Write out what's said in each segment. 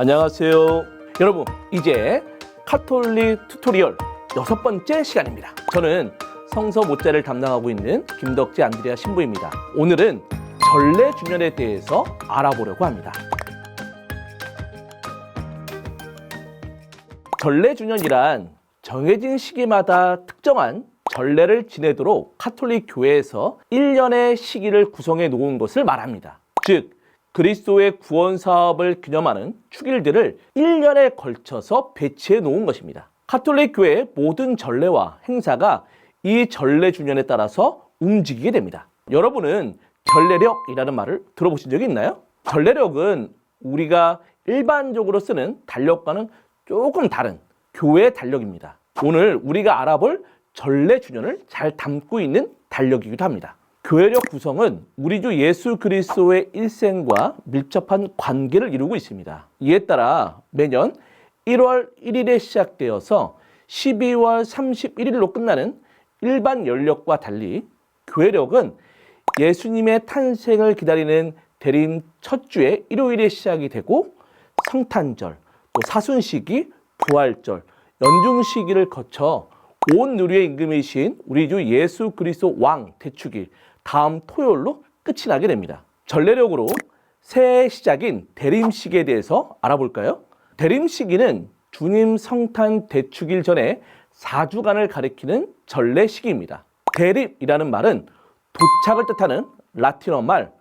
안녕하세요. 여러분, 이제 카톨릭 튜토리얼 여섯 번째 시간입니다. 저는 성서 모자를 담당하고 있는 김덕재 안드레아 신부입니다. 오늘은 전래 주년에 대해서 알아보려고 합니다. 전래 주년이란 정해진 시기마다 특정한 전례를 지내도록 카톨릭 교회에서 1년의 시기를 구성해 놓은 것을 말합니다. 즉, 그리스도의 구원 사업을 기념하는 축일들을 1년에 걸쳐서 배치해 놓은 것입니다. 카톨릭 교회의 모든 전례와 행사가 이 전례 주년에 따라서 움직이게 됩니다. 여러분은 전례력이라는 말을 들어보신 적이 있나요? 전례력은 우리가 일반적으로 쓰는 달력과는 조금 다른 교회 달력입니다. 오늘 우리가 알아볼 전례 주년을 잘 담고 있는 달력이기도 합니다. 교회력 구성은 우리 주 예수 그리스도의 일생과 밀접한 관계를 이루고 있습니다. 이에 따라 매년 1월 1일에 시작되어서 12월 31일로 끝나는 일반 연력과 달리 교회력은 예수님의 탄생을 기다리는 대림 첫 주의 일요일에 시작이 되고 성탄절, 또 사순시기, 부활절, 연중시기를 거쳐 온 누리의 임금이신 우리 주 예수 그리스도 왕 대축일 다음 토요일로 끝이 나게 됩니다. 전례력으로 새해 시작인 대림시기에 대해서 알아볼까요? 대림시기는 주님 성탄 대축일 전에 4주간을 가리키는 전례 시기입니다. 대립이라는 말은 도착을 뜻하는 라틴어 말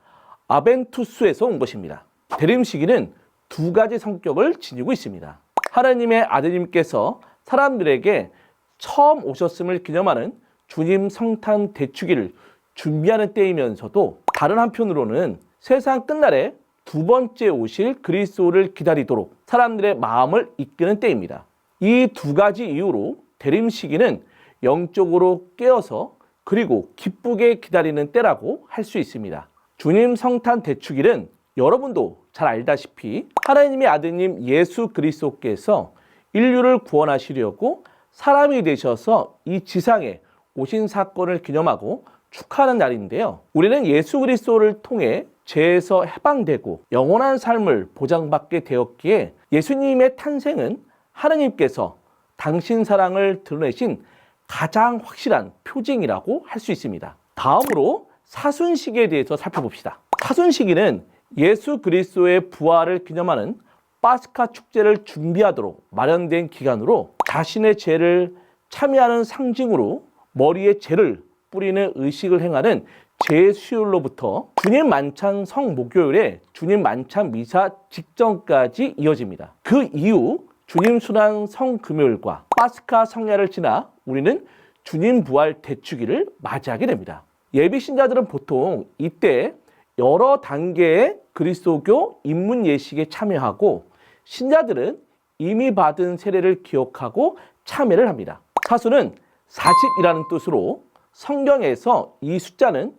아벤투스에서 온 것입니다. 대림 시기는 두 가지 성격을 지니고 있습니다. 하나님의 아드님께서 사람들에게 처음 오셨음을 기념하는 주님 성탄 대축일을 준비하는 때이면서도 다른 한편으로는 세상 끝날에 두 번째 오실 그리스도를 기다리도록 사람들의 마음을 이끄는 때입니다. 이 두 가지 이유로 대림 시기는 영적으로 깨어서 그리고 기쁘게 기다리는 때라고 할 수 있습니다. 주님 성탄 대축일은 여러분도 잘 알다시피 하나님의 아드님 예수 그리스도께서 인류를 구원하시려고 사람이 되셔서 이 지상에 오신 사건을 기념하고 축하하는 날인데요. 우리는 예수 그리스도를 통해 죄에서 해방되고 영원한 삶을 보장받게 되었기에 예수님의 탄생은 하나님께서 당신 사랑을 드러내신 가장 확실한 표징이라고 할 수 있습니다. 다음으로 사순시기에 대해서 살펴봅시다. 사순시기는 예수 그리스도의 부활을 기념하는 파스카 축제를 준비하도록 마련된 기간으로 자신의 죄를 참여하는 상징으로 머리에 죄를 뿌리는 의식을 행하는 제수율로부터 주님 만찬 성목요일에 주님 만찬 미사 직전까지 이어집니다. 그 이후 주님 순환 성금요일과 파스카 성야를 지나 우리는 주님 부활 대축일을 맞이하게 됩니다. 예비 신자들은 보통 이때 여러 단계의 그리스도교 입문 예식에 참여하고 신자들은 이미 받은 세례를 기억하고 참여를 합니다. 사수는 40이라는 뜻으로 성경에서 이 숫자는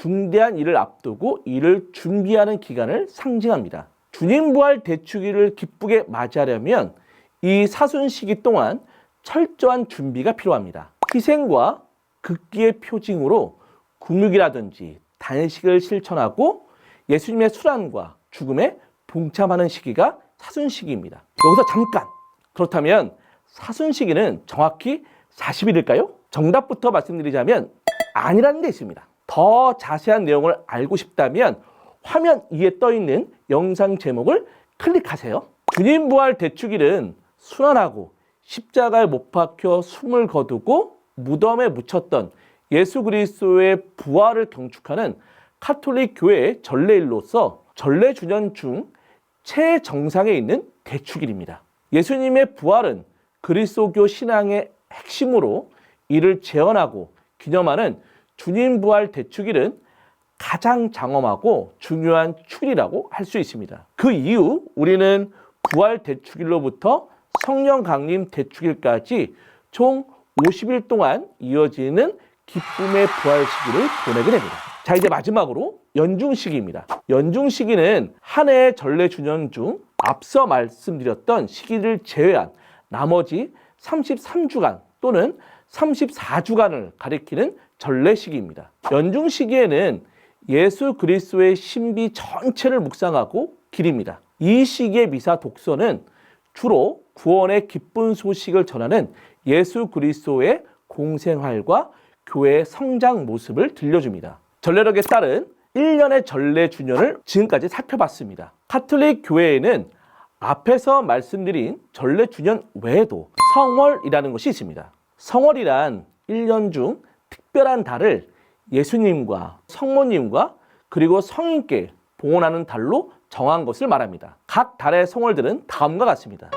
중대한 일을 앞두고 이를 준비하는 기간을 상징합니다. 주님 부활 대축일을 기쁘게 맞이하려면 이 사순 시기 동안 철저한 준비가 필요합니다. 희생과 극기의 표징으로 금육이라든지 단식을 실천하고 예수님의 수란과 죽음에 동참하는 시기가 사순 시기입니다. 여기서 잠깐! 그렇다면 사순 시기는 정확히 40일일까요? 정답부터 말씀드리자면 아니라는 게 있습니다. 더 자세한 내용을 알고 싶다면 화면 위에 떠 있는 영상 제목을 클릭하세요. 주님 부활 대축일은 순환하고 십자가에 못 박혀 숨을 거두고 무덤에 묻혔던 예수 그리스도의 부활을 경축하는 카톨릭 교회의 전례일로서 전례 주년 중 최정상에 있는 대축일입니다. 예수님의 부활은 그리스도교 신앙의 핵심으로 이를 재현하고 기념하는 주님 부활 대축일은 가장 장엄하고 중요한 축일이라고 할 수 있습니다. 그 이후 우리는 부활 대축일로부터 성령 강림 대축일까지 총 50일 동안 이어지는 기쁨의 부활 시기를 보내게 됩니다. 자, 이제 마지막으로 연중 시기입니다. 연중 시기는 한 해의 전례 주년 중 앞서 말씀드렸던 시기를 제외한 나머지 33주간 또는 34주간을 가리키는 전례 시기입니다. 연중 시기에는 예수 그리스도의 신비 전체를 묵상하고 기립니다. 이 시기의 미사 독서는 주로 구원의 기쁜 소식을 전하는 예수 그리스도의 공생활과 교회의 성장 모습을 들려줍니다. 전례력에 따른 1년의 전례 주년을 지금까지 살펴봤습니다. 카톨릭 교회에는 앞에서 말씀드린 전례 주년 외에도 성월이라는 것이 있습니다. 성월이란 1년 중 특별한 달을 예수님과 성모님과 그리고 성인께 봉헌하는 달로 정한 것을 말합니다. 각 달의 성월들은 다음과 같습니다.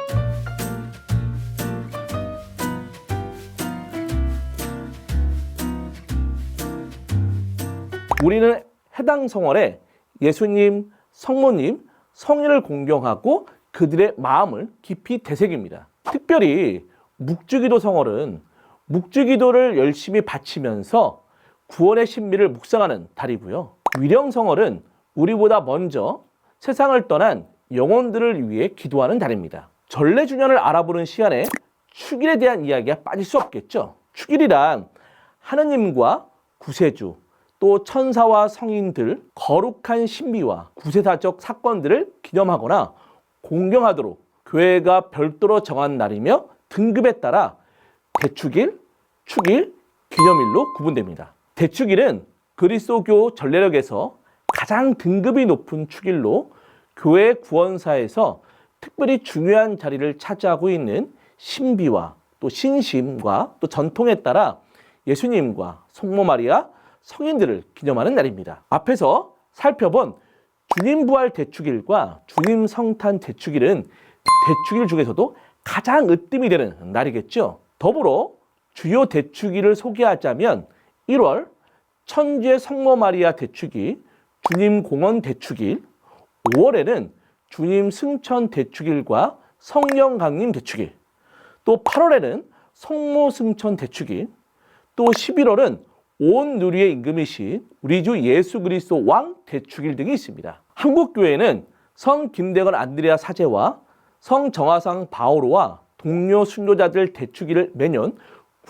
우리는 해당 성월에 예수님, 성모님, 성인을 공경하고 그들의 마음을 깊이 되새깁니다. 특별히 묵주기도 성월은 묵주기도를 열심히 바치면서 구원의 신비를 묵상하는 달이고요. 위령 성월은 우리보다 먼저 세상을 떠난 영혼들을 위해 기도하는 달입니다. 전래 주년을 알아보는 시간에 축일에 대한 이야기가 빠질 수 없겠죠. 축일이란 하느님과 구세주 또 천사와 성인들 거룩한 신비와 구세사적 사건들을 기념하거나 공경하도록 교회가 별도로 정한 날이며 등급에 따라 대축일, 축일, 기념일로 구분됩니다. 대축일은 그리스도교 전례력에서 가장 등급이 높은 축일로 교회 구원사에서 특별히 중요한 자리를 차지하고 있는 신비와 또 신심과 또 전통에 따라 예수님과 성모 마리아, 성인들을 기념하는 날입니다. 앞에서 살펴본 주님 부활 대축일과 주님 성탄 대축일은 대축일 중에서도 가장 으뜸이 되는 날이겠죠. 더불어 주요 대축일을 소개하자면 1월 천주의 성모 마리아 대축일, 주님 공원 대축일, 5월에는 주님 승천 대축일과 성령 강림 대축일, 또 8월에는 성모 승천 대축일, 또 11월은 온 누리의 임금이신 우리 주 예수 그리스도 왕 대축일 등이 있습니다. 한국 교회는 성 김대건 안드레아 사제와 성 정화상 바오로와 동료 순교자들 대축일을 매년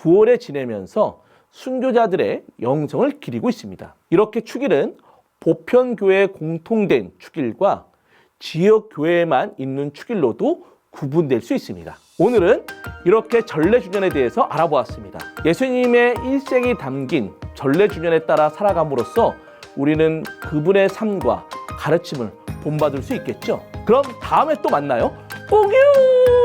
9월에 지내면서 순교자들의 영성을 기리고 있습니다. 이렇게 축일은 보편교회 공통된 축일과 지역 교회에만 있는 축일로도 구분될 수 있습니다. 오늘은 이렇게 전래주년에 대해서 알아보았습니다. 예수님의 일생이 담긴 전래주년에 따라 살아감으로써 우리는 그분의 삶과 가르침을 본받을 수 있겠죠. 그럼 다음에 또 만나요. 뽕유!